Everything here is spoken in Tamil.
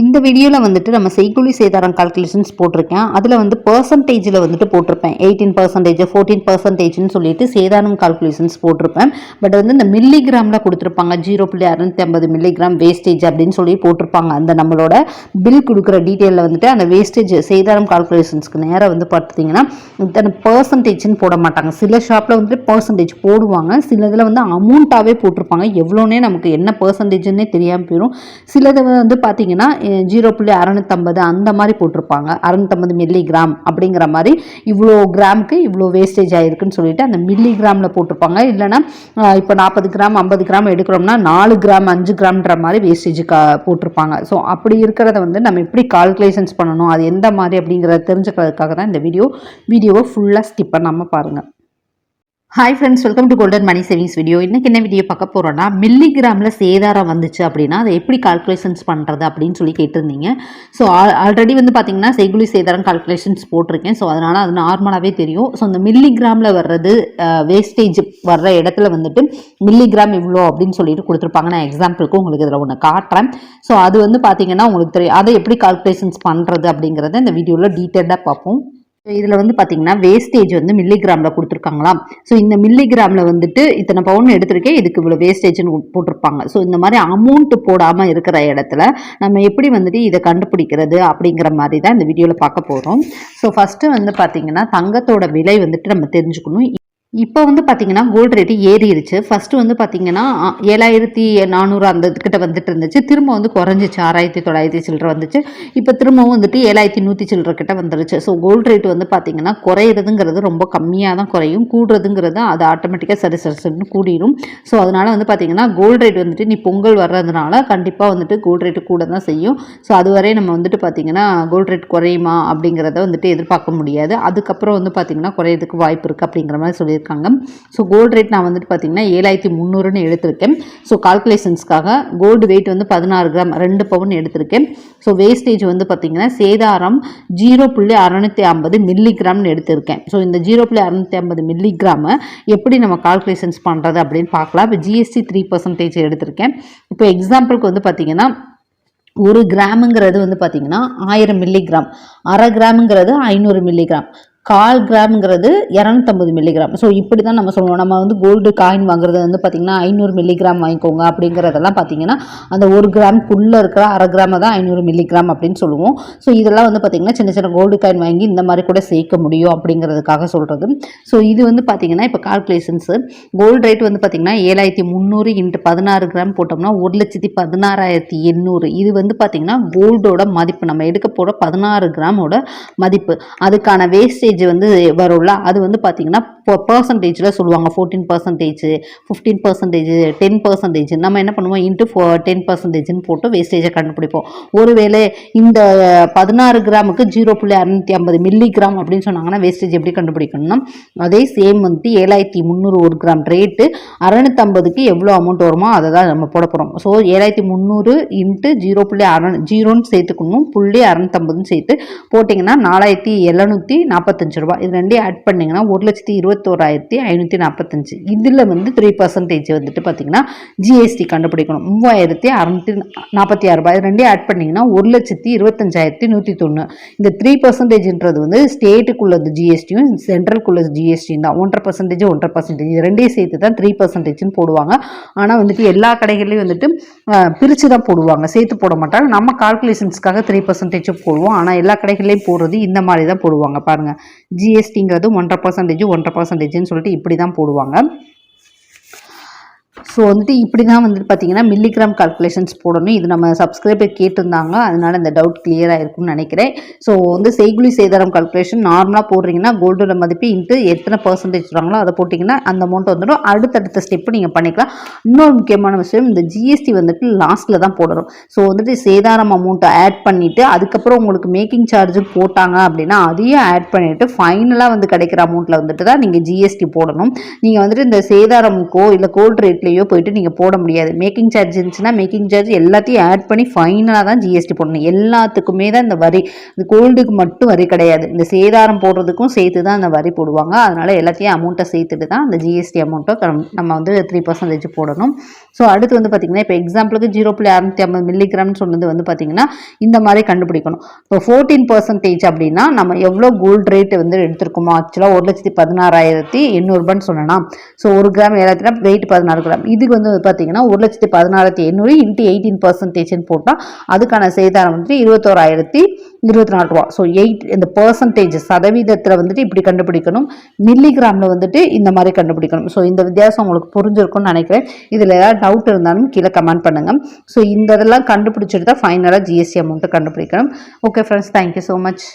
இந்த வீடியோவில் வந்துட்டு நம்ம செய்கூலி சேதாரம் கால்குலேஷன்ஸ் போட்டிருக்கேன். அதில் வந்து பர்சன்டேஜில் வந்துட்டு போட்டிருப்பேன். எயிட்டீன் பர்சன்டேஜ் ஃபோர்டீன் பர்சன்டேஜ்னு சொல்லிட்டு சேதாரம் கால்குலேஷன்ஸ் போட்டிருப்பேன். பட் வந்து இந்த மில்லிகிராமில் கொடுத்துருப்பாங்க. ஜீரோ புள்ளி அறுநூத்தி ஐம்பது மில்லிகிராம் வேஸ்டேஜ் அப்படின்னு சொல்லி போட்டிருப்பாங்க. அந்த நம்மளோட பில் கொடுக்குற டீட்டெயிலில் வந்துட்டு அந்த வேஸ்டேஜ் சேதாரம் கால்குலேஷன்ஸ்க்கு நேராக வந்து பார்த்தீங்கன்னா இத்தனை பர்சன்டேஜ்னு போட மாட்டாங்க. சில ஷாப்பில் வந்துட்டு பர்சன்டேஜ் போடுவாங்க. சில இதில் வந்து அமௌண்ட்டாகவே போட்டிருப்பாங்க. எவ்வளோனே நமக்கு என்ன பர்சன்டேஜ்னே தெரியாமல் போயிடும் சிலது வந்து பார்த்தீங்கன்னா ஜீரோ புள்ளி அறநூற்றம்பது அந்த மாதிரி போட்டிருப்பாங்க. அறநூற்றம்பது மில்லி கிராம் அப்படிங்கிற மாதிரி இவ்வளோ கிராமுக்கு இவ்வளோ வேஸ்டேஜ் ஆகிருக்குன்னு சொல்லிட்டு அந்த மில்லி கிராமில் போட்டிருப்பாங்க. இல்லைன்னா இப்போ நாற்பது கிராம் ஐம்பது கிராம் எடுக்கிறோம்னா நாலு கிராம் அஞ்சு கிராம்ன்ற மாதிரி வேஸ்டேஜ் கா போட்டிருப்பாங்க. ஸோ அப்படி இருக்கிறத வந்து நம்ம எப்படி கால்குலேஷன்ஸ் பண்ணணும்? அது எந்த மாதிரி அப்படிங்கிறத தெரிஞ்சுக்கிறதுக்காக தான் இந்த வீடியோ வீடியோவை ஃபுல்லாக ஸ்கிப் பண்ணாமல் பாருங்கள் hi friends welcome to golden money savings video இன்றைக்கி என்ன வீடியோ பார்க்க போகிறோன்னா மில்லிகிராமில் சேதாரம் வந்துச்சு அப்படின்னா அதை எப்படி கால்குலேஷன்ஸ் பண்ணுறது அப்படின்னு சொல்லி கேட்டிருந்தீங்க. ஸோ ஆல்ரெடி வந்து பார்த்திங்கன்னா செய்குலி சேதாரம் கால்குலேஷன்ஸ் போட்டிருக்கேன். ஸோ அதனால் அது நார்மலாகவே தெரியும். ஸோ அந்த மில்லிகிராமில் வர்றது வேஸ்டேஜ் வர்ற இடத்துல வந்துட்டு மில்லிகிராம் இவ்வளோ அப்படின்னு சொல்லிட்டு கொடுத்துருப்பாங்க. நான் எக்ஸாம்பிளுக்கு உங்களுக்கு இதில் ஒன்று காட்டுறேன். ஸோ அது வந்து பார்த்திங்கன்னா உங்களுக்கு தெரியும். அதை எப்படி கால்குலேஷன்ஸ் பண்ணுறது அப்படிங்கிறத இந்த வீடியோவில் டீட்டெயிலாக பார்ப்போம். இதில் வந்து பார்த்தீங்கன்னா வேஸ்டேஜ் வந்து மில்லிகிராமில் கொடுத்துருக்காங்களாம். ஸோ இந்த மில்லிகிராமில் வந்துட்டு இத்தனை பவுன் எடுத்திருக்கேன் இதுக்கு இவ்வளோ வேஸ்டேஜ்னு போட்டிருப்பாங்க. ஸோ இந்த மாதிரி அமௌண்ட் போடாமல் இருக்கிற இடத்துல நம்ம எப்படி வந்துட்டு இதை கண்டுபிடிக்கிறது அப்படிங்கிற மாதிரி தான் இந்த வீடியோவில் பார்க்க போகிறோம் ஸோ ஃபஸ்ட்டு வந்து பார்த்தீங்கன்னா தங்கத்தோட விலை வந்துட்டு நம்ம தெரிஞ்சுக்கணும். இப்போ வந்து பார்த்தீங்கன்னா கோல்டு ரேட்டு ஏறிடுச்சு. ஃபஸ்ட்டு வந்து பார்த்தீங்கன்னா ஏழாயிரத்தி நானூறு அந்த கிட்ட வந்துட்டு இருந்துச்சு. திரும்ப வந்து குறைஞ்சிச்சு. ஆறாயிரத்தி தொள்ளாயிரத்தி சில்லற வந்துச்சு. இப்போ திரும்பவும் வந்துட்டு ஏழாயிரத்தி நூற்றி சில்லற கிட்ட வந்துருச்சு. ஸோ கோல்டு ரேட் வந்து பார்த்தீங்கன்னா குறையிறதுங்கிறது ரொம்ப கம்மியாக தான் குறையும். கூடுறதுங்கிறது அது ஆட்டோமேட்டிக்காக சரி சரி சரின்னு ஸோ அதனால் வந்து பார்த்தீங்கன்னா கோல்டு ரேட் வந்துட்டு நீ பொங்கல் வர்றதுனால கண்டிப்பாக வந்துட்டு கோல்டு ரேட்டு கூட தான் செய்யும். ஸோ அதுவரை நம்ம வந்துட்டு பார்த்தீங்கன்னா கோல்டு ரேட் குறையுமா அப்படிங்கிறத வந்துட்டு எதிர்பார்க்க முடியாது. அதுக்கப்புறம் வந்து பார்த்தீங்கன்னா குறையிறதுக்கு வாய்ப்பு இருக்குது அப்படிங்கிற மாதிரி சொல்லி சொல்லியிருக்காங்க. ஸோ கோல்டு ரேட் நான் வந்துட்டு பார்த்தீங்கன்னா ஏழாயிரத்தி முந்நூறுன்னு எடுத்திருக்கேன். ஸோ கால்குலேஷன்ஸ்க்காக கோல்டு வெயிட் வந்து பதினாறு கிராம் ரெண்டு பவுன் எடுத்திருக்கேன். ஸோ வேஸ்டேஜ் வந்து பார்த்தீங்கன்னா சேதாரம் ஜீரோ புள்ளி அறநூற்றி ஐம்பது மில்லிகிராம்னு எடுத்திருக்கேன். ஸோ இந்த ஜீரோ புள்ளி அறநூற்றி ஐம்பது மில்லி கிராமை எப்படி நம்ம கால்குலேஷன்ஸ் பண்ணுறது அப்படின்னு பார்க்கலாம். இப்போ ஜிஎஸ்டி த்ரீ பர்சன்டேஜ் எடுத்திருக்கேன். இப்போ எக்ஸாம்பிளுக்கு வந்து பார்த்தீங்கன்னா ஒரு கிராமுங்கிறது வந்து பார்த்தீங்கன்னா ஆயிரம் மில்லிகிராம் அரை கிராமுங்கிறது ஐநூறு மில்லிகிராம் கால் கிராம்ங்கிறது இரநூத்தம்பது மில்லிகிராம் ஸோ இப்படி தான் நம்ம சொல்லுவோம் நம்ம வந்து கோல்டு காயின் வாங்குறது வந்து பார்த்திங்கன்னா ஐநூறு மில்லிகிராம் வாங்கிக்கோங்க அப்படிங்கிறதெல்லாம் பார்த்தீங்கன்னா அந்த ஒரு கிராம்குள்ளே இருக்கிற அரை கிராமை தான் ஐநூறு மில்லிகிராம் அப்படின்னு சொல்லுவோம். ஸோ இதெல்லாம் வந்து பார்த்திங்கன்னா சின்ன சின்ன கோல்டு காயின் வாங்கி இந்த மாதிரி கூட சேர்க்க முடியும் அப்படிங்கிறதுக்காக சொல்கிறது ஸோ இது வந்து பார்த்திங்கன்னா இப்போ கால்குலேஷன்ஸு கோல்டு ரேட் வந்து பார்த்திங்கன்னா ஏழாயிரத்தி முந்நூறு இன்ட்டு பதினாறு கிராம் போட்டோம்னா ஒரு லட்சத்தி பதினாறாயிரத்தி எண்ணூறு. இது வந்து பார்த்திங்கன்னா கோல்டோட மதிப்பு. நம்ம எடுக்க போகிற பதினாறு கிராமோட மதிப்பு. அதுக்கான வேஸ்டேஜ் வந்து வரும்ல? அது வந்து பார்த்திங்கன்னா பர்சன்டேஜில் சொல்லுவாங்க fourteen percentage fifteen percentage ten percentage நம்ம என்ன பண்ணுவோம்? இன்ட்டு ஃபோ டென் பர்சன்டேஜ்னு போட்டு வேஸ்டேஜை கண்டுபிடிப்போம். ஒருவேளை இந்த பதினாறு கிராமுக்கு ஜீரோ புள்ளி அறுநூற்றி ஐம்பது மில்லி கிராம் அப்படின்னு சொன்னாங்கன்னா வேஸ்டேஜ் எப்படி கண்டுபிடிக்கணும்னா அதே சேம் வந்துட்டு ஏழாயிரத்தி முந்நூறு ஒரு கிராம் ரேட்டு அறநூற்றம்பதுக்கு எவ்வளோ அமௌண்ட் வருமோ அதை தான் நம்ம போட போகிறோம் ஸோ ஏழாயிரத்தி முந்நூறு இன்ட்டு ஜீரோ புள்ளி அற ஜீரோன்னு சேர்த்துக்கணும் புள்ளி அறநூற்றம்பதுன்னு சேர்த்து போட்டிங்கன்னா நாலாயிரத்தி எழுநூற்றி நாற்பத்தஞ்சு ரூபா இது ரெண்டையும் ஆட் பண்ணிங்கன்னா ஒரு லட்சத்தி இருபத்தோராயிரத்தி ஐநூற்றி நாற்பத்தஞ்சு இதில் வந்து த்ரீ பர்சன்டேஜ் வந்துட்டு பார்த்தீங்கன்னா ஜிஎஸ்டி கண்டுபிடிக்கணும். மூவாயிரத்தி அறநூற்றி நாற்பத்தி ஆறு ரூபாய். ரெண்டே ஆட் பண்ணிங்கன்னா ஒரு லட்சத்தி இருபத்தஞ்சாயிரத்தி நூற்றி தொண்ணூறு இந்த த்ரீ பர்சன்டேஜ்ன்றது வந்து ஸ்டேட்டுக்குள்ளது ஜிஎஸ்டியும் சென்ட்ரலுக்குள்ள ஜிஎஸ்டியும் தான். ஒன்றரை பர்சன்டேஜ் ஒன்றரை பர்சன்டேஜ் ரெண்டே ரெண்டையும் சேர்த்து தான் த்ரீ பர்சன்டேஜ்னு போடுவாங்க. ஆனால் வந்துட்டு எல்லா கடைகள்லையும் வந்துட்டு பிரித்து தான் போடுவாங்க. சேர்த்து போட மாட்டாங்க. நம்ம கால்குலேஷன்ஸ்க்காக த்ரீ பர்சன்டேஜ் போடுவோம். ஆனால் எல்லா கடைகள்லையும் போடுறது இந்த மாதிரி தான் போடுவாங்க. பாருங்கள் ஜிஎஸ்டிங்கிறது ஒன்றரை பர்சன்டேஜ் ஒன்றரை பர்சன்டேஜ்னு சொல்லிட்டு இப்படி தான் போடுவாங்க. ஸோ வந்துட்டு இப்படி தான் வந்துட்டு பார்த்தீங்கன்னா மில்லிகிராம் கால்குலேஷன்ஸ் போடணும். இது நம்ம சப்ஸ்கிரைபர் கேட்டிருந்தாங்க அதனால இந்த டவுட் கிளியர் ஆகிருக்கும்னு நினைக்கிறேன். ஸோ வந்து செய்குலி சேதாரம் கால்குலேஷன் நார்மலாக போடுறீங்கன்னா கோல்டோட மதிப்பு இன்ட்டு எத்தனை பர்சன்டேஜ் சொல்கிறாங்களோ அதை போட்டிங்கன்னா அந்த அமௌண்ட் வந்துடும். அடுத்தடுத்த ஸ்டெப்பு நீங்கள் பண்ணிக்கலாம். இன்னொரு முக்கியமான விஷயம் இந்த ஜிஎஸ்டி வந்துட்டு லாஸ்ட்டில் தான் போடணும். ஸோ வந்துட்டு சேதாரம் அமௌண்ட்டை ஆட் பண்ணிவிட்டு அதுக்கப்புறம் உங்களுக்கு மேக்கிங் சார்ஜும் போட்டாங்க அப்படின்னா அதையும் ஆட் பண்ணிவிட்டு ஃபைனலாக வந்து கிடைக்கிற அமௌண்ட்டில் வந்துட்டு தான் நீங்கள் ஜிஎஸ்டி போடணும். நீங்கள் வந்துட்டு இந்த சேதாரமுக்கோ இல்லை கோல்டு ரேட்லேயோ போயிட்டு நீங்கள் போட முடியாது. மேக்கிங் சார்ஜ் இருந்துச்சுன்னா மேக்கிங் சார்ஜ் எல்லாத்தையும் ஆட் பண்ணி ஃபைனலாக தான் ஜிஎஸ்டி போடணும். எல்லாத்துக்குமே தான் இந்த வரி இந்த கோல்டுக்கு மட்டும் வரி கிடையாது. இந்த சேதாரம் போடுறதுக்கும் சேர்த்து தான் அந்த வரி போடுவாங்க. அதனால் எல்லாத்தையும் அமௌண்ட்டை சேர்த்துட்டு தான் அந்த ஜிஎஸ்டி அமௌண்ட்டை நம்ம வந்து த்ரீ பர்சன்டேஜ் போடணும். ஸோ அடுத்து வந்து பார்த்திங்கன்னா இப்போ எக்ஸாம்பிளுக்கு ஜீரோ புள்ளி அறுநூத்தி ஐம்பது மில்லிகிராம்னு சொன்னது வந்து பார்த்திங்கன்னா இந்த மாதிரி கண்டுபிடிக்கணும். இப்போ ஃபோர்டீன் பர்சன்டேஜ் அப்படின்னா நம்ம எவ்வளோ கோல்டு ரேட் வந்து எடுத்திருக்கோமோ ஆக்சுவலாக ஒரு லட்சத்தி பதினாறாயிரத்தி எண்ணூறுபான்னு சொன்னால் ஸோ ஒரு கிராம் ஏழாயிரத்தி வெயிட் பதினாறு கிராம் இதுக்கு வந்து பார்த்தீங்கன்னா ஒரு லட்சத்தி பதினாறாயிரத்தி எண்ணூறு இன்ட்டு எயிட்டீன் பர்சன்டேஜ்னு போட்டால் அதுக்கான செய்தாரம் வந்துட்டு இருபத்தோராயிரத்தி இருபத்தி நாலு ரூபா. ஸோ எயிட் இந்த பர்சன்டேஜ் சதவீதத்தில் வந்துட்டு இப்படி கண்டுபிடிக்கணும். மில்லிகிராமில் வந்துட்டு இந்த மாதிரி கண்டுபிடிக்கணும். ஸோ இந்த வித்தியாசம் உங்களுக்கு புரிஞ்சிருக்கும்னு நினைக்கிறேன். இதில் ஏதாவது டவுட் இருந்தாலும் கீழே கமெண்ட் பண்ணுங்கள் ஸோ இந்த இதெல்லாம் கண்டுபிடிச்சிட்டு தான் ஃபைனலாக ஜிஎஸ்டி அமௌண்ட்டு கண்டுபிடிக்கணும். Okay friends thank you so much